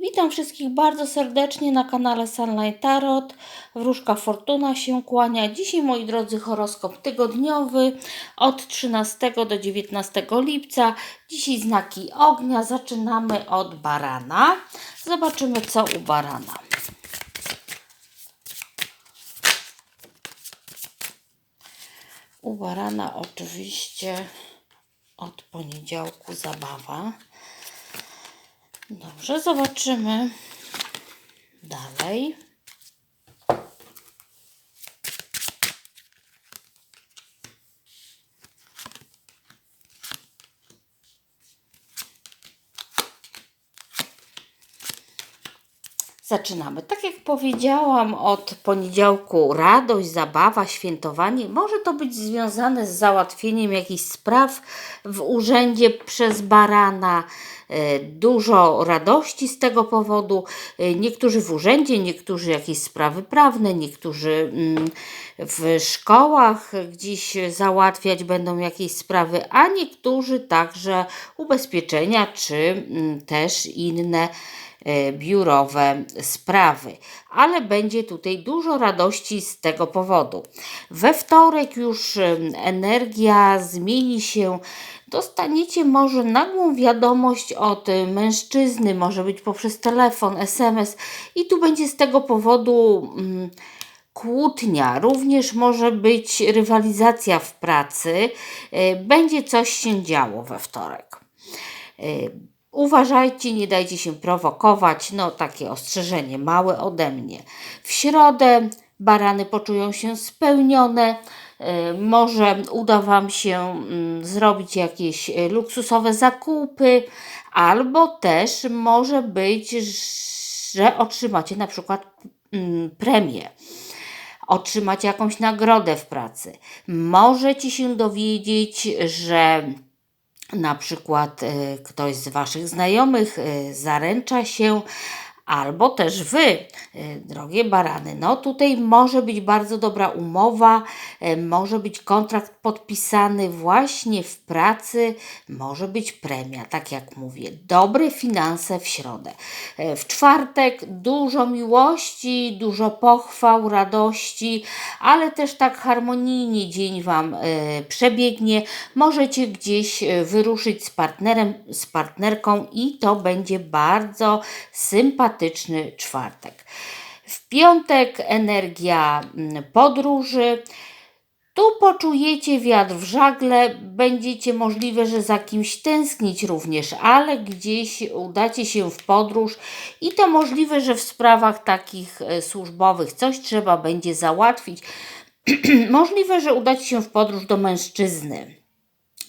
Witam wszystkich bardzo serdecznie na kanale Sunlight Tarot. Wróżka Fortuna się kłania. Dzisiaj, moi drodzy, horoskop tygodniowy od 13 do 19 lipca. Dzisiaj znaki ognia. Zaczynamy od barana. Zobaczymy, co u barana. U barana oczywiście od poniedziałku zabawa. Dobrze, zobaczymy dalej. Zaczynamy. Tak jak powiedziałam, od poniedziałku radość, zabawa, świętowanie. Może to być związane z załatwieniem jakichś spraw w urzędzie przez barana. E, Dużo radości z tego powodu. E, Niektórzy w urzędzie, niektórzy jakieś sprawy prawne, niektórzy mm, w szkołach gdzieś załatwiać będą jakieś sprawy, a niektórzy także ubezpieczenia czy mm, też inne biurowe sprawy, ale będzie tutaj dużo radości z tego powodu. We wtorek już em, energia zmieni się. Dostaniecie może nagłą wiadomość od y, mężczyzny, może być poprzez telefon, SMS, i tu będzie z tego powodu. Mm, kłótnia, również może być rywalizacja w pracy, będzie coś się działo we wtorek. Uważajcie, nie dajcie się prowokować. No, takie ostrzeżenie małe ode mnie. W środę barany poczują się spełnione. Y, Może uda Wam się mm, zrobić jakieś y, luksusowe zakupy, albo też może być, że otrzymacie na przykład mm, premię otrzymać jakąś nagrodę w pracy. Możecie się dowiedzieć, że na przykład y, ktoś z Waszych znajomych y, zaręcza się, albo też Wy, y, drogie barany. No tutaj może być bardzo dobra umowa, y, może być kontrakt podpisany właśnie w pracy, może być premia, tak jak mówię. Dobre finanse w środę. Y, W czwartek dużo miłości, dużo pochwał, radości, ale też tak harmonijnie dzień Wam przebiegnie. Możecie gdzieś wyruszyć z partnerem, z partnerką i to będzie bardzo sympatyczny czwartek. W piątek energia mm, podróży. Tu poczujecie wiatr w żagle, będziecie możliwe, że za kimś tęsknić również, ale gdzieś udacie się w podróż i to możliwe, że w sprawach takich e, służbowych coś trzeba będzie załatwić. możliwe, że udacie się w podróż do mężczyzny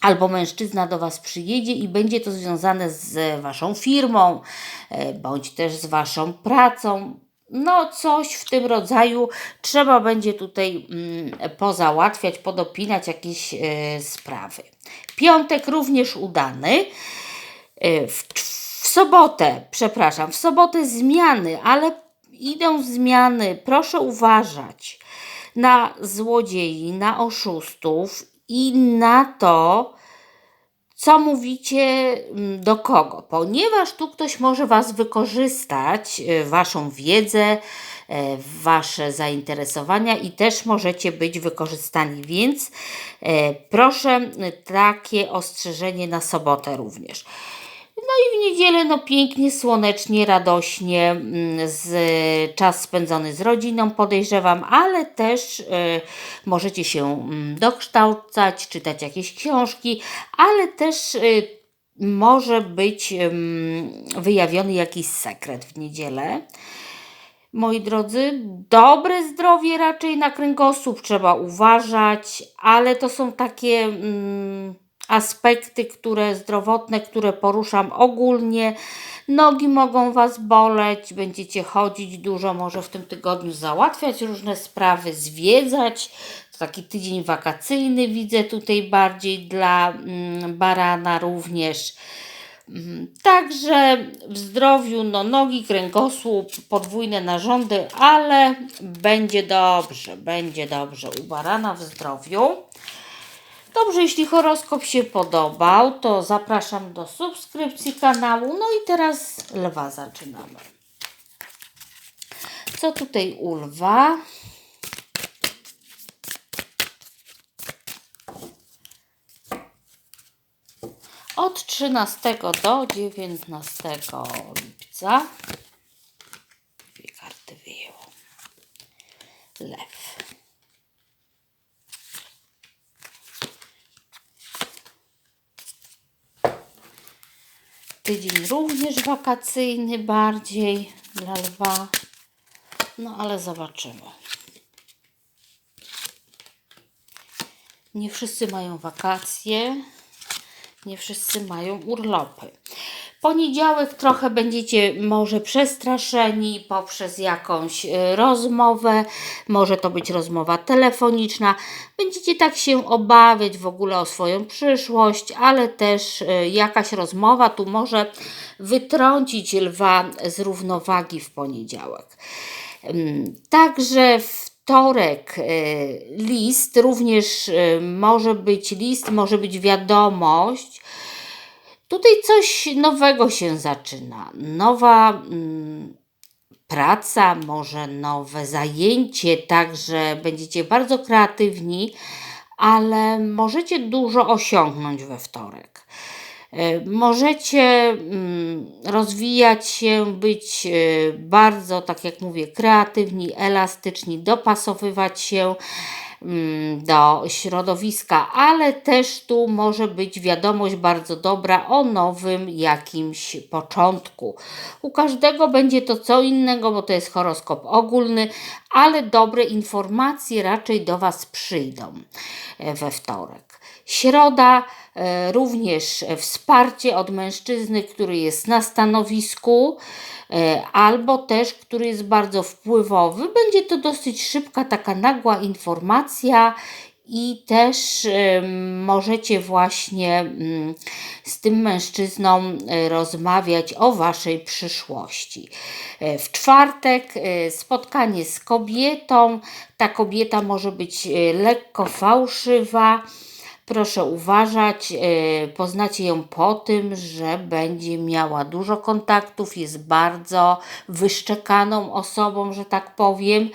albo mężczyzna do Was przyjedzie i będzie to związane z Waszą firmą, e, bądź też z Waszą pracą. No, coś w tym rodzaju trzeba będzie tutaj mm, pozałatwiać, podopinać jakieś e, sprawy. Piątek również udany. E, w, w sobotę, przepraszam, w sobotę zmiany, ale idą zmiany. Proszę uważać na złodziei, na oszustów i na to, co mówicie mm, do kogo, ponieważ tu ktoś może Was wykorzystać, e, Waszą wiedzę, e, Wasze zainteresowania i też możecie być wykorzystani, więc e, proszę takie ostrzeżenie na sobotę również. No i w niedzielę, no pięknie, słonecznie, radośnie, mm, z, czas spędzony z rodziną, podejrzewam, ale też y, możecie się mm, dokształcać, czytać jakieś książki, ale też y, może być ym, wyjawiony jakiś sekret w niedzielę. Moi drodzy, dobre zdrowie raczej na kręgosłup trzeba uważać, ale to są takie mm, aspekty, które zdrowotne, które poruszam ogólnie. Nogi mogą Was boleć, będziecie chodzić dużo, może w tym tygodniu załatwiać różne sprawy, zwiedzać. To taki tydzień wakacyjny widzę tutaj bardziej dla mm, barana również. Mm, Także w zdrowiu, no nogi, kręgosłup, podwójne narządy, ale będzie dobrze, będzie dobrze u barana w zdrowiu. Dobrze, jeśli horoskop się podobał, to zapraszam do subskrypcji kanału. No i teraz lwa zaczynamy. Co tutaj u lwa? Od 13 do 19 lipca. Dwie karty wyjęło. Lew. Tydzień również wakacyjny bardziej dla lwa. No ale zobaczymy. Nie wszyscy mają wakacje, nie wszyscy mają urlopy. Poniedziałek trochę będziecie może przestraszeni poprzez jakąś y, rozmowę, może to być rozmowa telefoniczna. Będziecie tak się obawiać w ogóle o swoją przyszłość, ale też y, jakaś rozmowa tu może wytrącić lwa z równowagi w poniedziałek. Także wtorek y, list, również może być list, może być wiadomość. Tutaj coś nowego się zaczyna. Nowa mm, praca, może nowe zajęcie, także będziecie bardzo kreatywni, ale możecie dużo osiągnąć we wtorek. E, Możecie mm, rozwijać się, być e, bardzo, tak jak mówię, kreatywni, elastyczni, dopasowywać się do środowiska, ale też tu może być wiadomość bardzo dobra o nowym jakimś początku. U każdego będzie to co innego, bo to jest horoskop ogólny, ale dobre informacje raczej do Was przyjdą e, we wtorek. Środa e, również wsparcie od mężczyzny, który jest na stanowisku, e, albo też, który jest bardzo wpływowy. Będzie to dosyć szybka, taka nagła informacja. I też możecie właśnie mm, z tym mężczyzną e, rozmawiać o waszej przyszłości. E, W czwartek e, spotkanie z kobietą. Ta kobieta może być lekko fałszywa. Proszę uważać, poznacie ją po tym, że będzie miała dużo kontaktów, jest bardzo wyszczekaną osobą, że tak powiem,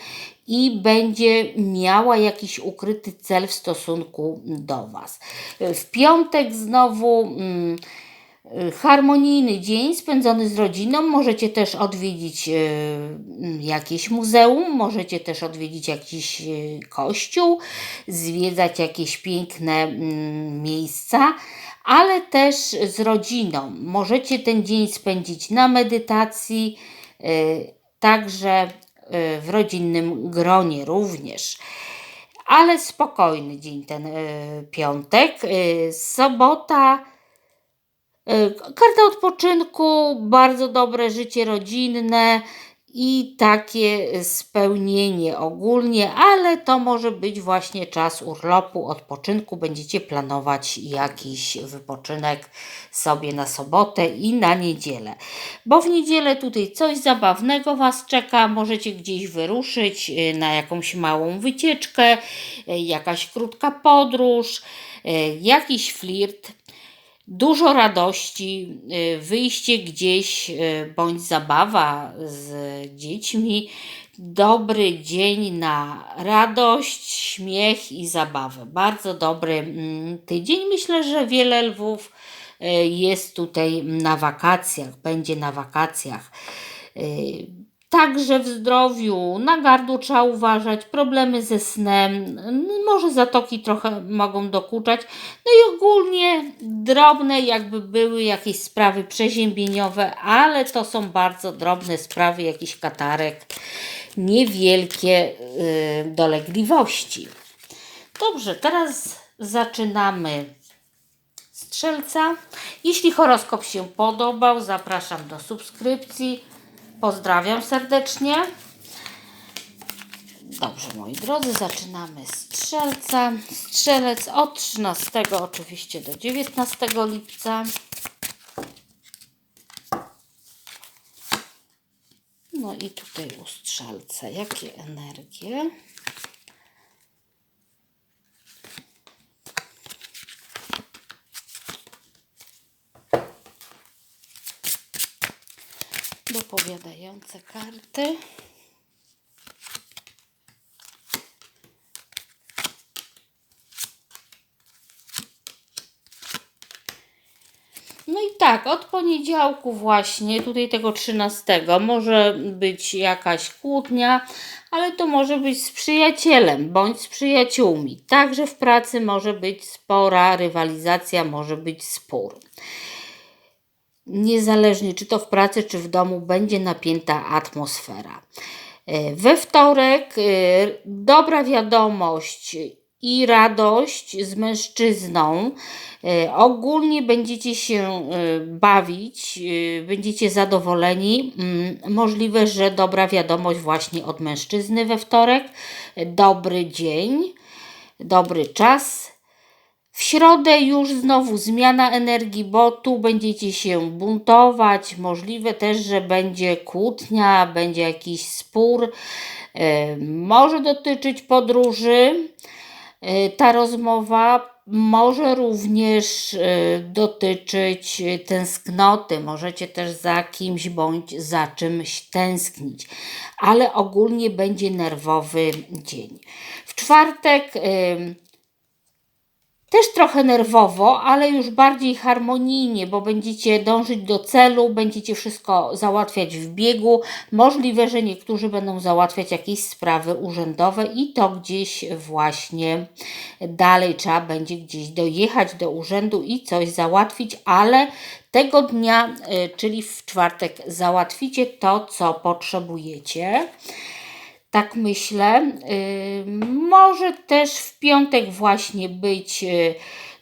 i będzie miała jakiś ukryty cel w stosunku do Was. E, W piątek znowu. Mm, harmonijny dzień spędzony z rodziną. Możecie też odwiedzić mm, jakieś muzeum, możecie też odwiedzić jakiś y, kościół, zwiedzać jakieś piękne mm, miejsca, ale też z rodziną. Możecie ten dzień spędzić na medytacji, y, także w rodzinnym gronie również ale spokojny dzień ten y, piątek. Y, sobota. y, Karta odpoczynku, bardzo dobre życie rodzinne i takie spełnienie ogólnie, ale to może być właśnie czas urlopu, odpoczynku. Będziecie planować jakiś wypoczynek sobie na sobotę i na niedzielę. Bo w niedzielę tutaj coś zabawnego Was czeka, możecie gdzieś wyruszyć y, na jakąś małą wycieczkę, y, jakaś krótka podróż, y, jakiś flirt dużo radości, y, wyjście gdzieś y, bądź zabawa z dziećmi, dobry dzień na radość, śmiech i zabawę. Bardzo dobry mm, tydzień. Myślę, że wiele lwów y, jest tutaj na wakacjach, będzie na wakacjach. Także w zdrowiu, na gardło trzeba uważać, problemy ze snem, n- może zatoki trochę mogą dokuczać. No i ogólnie drobne, jakby były jakieś sprawy przeziębieniowe, ale to są bardzo drobne sprawy, jakiś katarek, niewielkie y, dolegliwości. Dobrze, teraz zaczynamy strzelca. Jeśli horoskop się podobał, zapraszam do subskrypcji. Pozdrawiam serdecznie. Dobrze, moi drodzy, zaczynamy strzelca. Strzelec od 13 oczywiście do 19 lipca. No i tutaj u strzelca, jakie energie? Dopowiadające karty. No i tak, od poniedziałku właśnie, tutaj tego 13, może być jakaś kłótnia, ale to może być z przyjacielem bądź z przyjaciółmi. Także w pracy może być spora rywalizacja, może być spór. Niezależnie czy to w pracy, czy w domu, będzie napięta atmosfera. E, We wtorek e, dobra wiadomość i radość z mężczyzną. E, Ogólnie będziecie się bawić, będziecie zadowoleni. Mm, Możliwe, że dobra wiadomość właśnie od mężczyzny we wtorek. Dobry dzień, dobry czas. W środę już znowu zmiana energii, bo tu będziecie się buntować. Możliwe też, że będzie kłótnia, będzie jakiś spór. E, Może dotyczyć podróży. E, Ta rozmowa może również e, dotyczyć tęsknoty. Możecie też za kimś bądź za czymś tęsknić, ale ogólnie będzie nerwowy dzień. W czwartek. Też trochę nerwowo, ale już bardziej harmonijnie, bo będziecie dążyć do celu, będziecie wszystko załatwiać w biegu. Możliwe, że niektórzy będą załatwiać jakieś sprawy urzędowe i to gdzieś właśnie dalej trzeba będzie gdzieś dojechać do urzędu i coś załatwić, ale tego dnia, y, czyli w czwartek, załatwicie to, co potrzebujecie. Tak myślę. Y, Może też w piątek właśnie być y,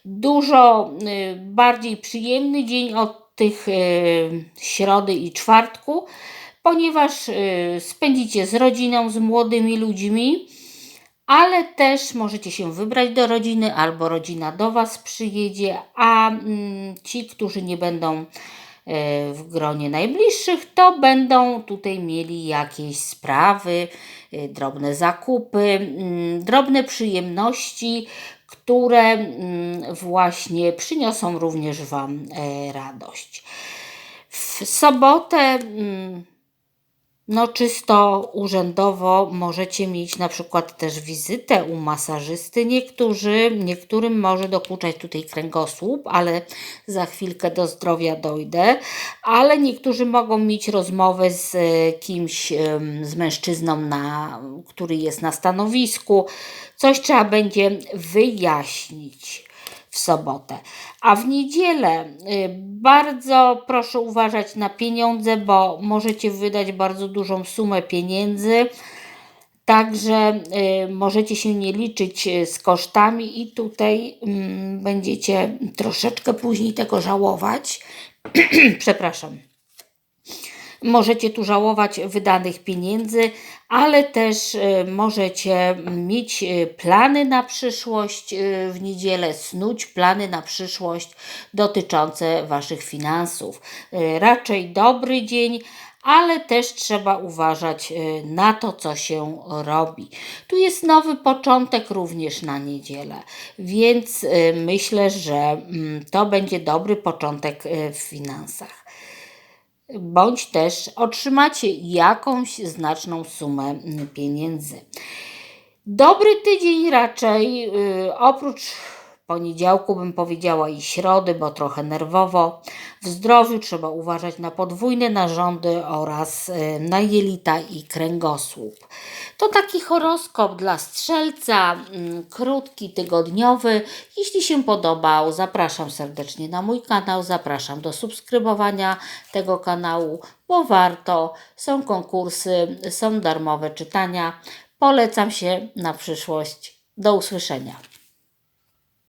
dużo y, bardziej przyjemny dzień od tych środy i czwartku, ponieważ spędzicie z rodziną, z młodymi ludźmi, ale też możecie się wybrać do rodziny albo rodzina do Was przyjedzie, a mm, ci, którzy nie będą w gronie najbliższych, to będą tutaj mieli jakieś sprawy, e, drobne zakupy, mm, drobne przyjemności, które mm, właśnie przyniosą również Wam e, radość. W sobotę mm, no czysto urzędowo możecie mieć na przykład też wizytę u masażysty. Niektórzy, niektórym może dokuczać tutaj kręgosłup, ale za chwilkę do zdrowia dojdę. Ale niektórzy mogą mieć rozmowę z e, kimś, z mężczyzną, na, który jest na stanowisku. Coś trzeba będzie wyjaśnić w sobotę. A w niedzielę y, bardzo proszę uważać na pieniądze, bo możecie wydać bardzo dużą sumę pieniędzy. Także y, możecie się nie liczyć y, z kosztami i tutaj mm, będziecie troszeczkę później tego żałować. Przepraszam. Możecie tu żałować wydanych pieniędzy, ale też e, możecie mieć e, plany na przyszłość e, w niedzielę, snuć plany na przyszłość dotyczące Waszych finansów. Raczej dobry dzień, ale też trzeba uważać na to, co się robi. Tu jest nowy początek również na niedzielę, więc myślę, że mm, to będzie dobry początek w finansach bądź też otrzymacie jakąś znaczną sumę pieniędzy. Dobry tydzień raczej, yy, oprócz poniedziałku bym powiedziała i środy, bo trochę nerwowo. W zdrowiu trzeba uważać na podwójne narządy oraz yy, na jelita i kręgosłup. To taki horoskop dla strzelca, mm, krótki, tygodniowy. Jeśli się podobał, zapraszam serdecznie na mój kanał, zapraszam do subskrybowania tego kanału, bo warto. Są konkursy, są darmowe czytania. Polecam się na przyszłość. Do usłyszenia.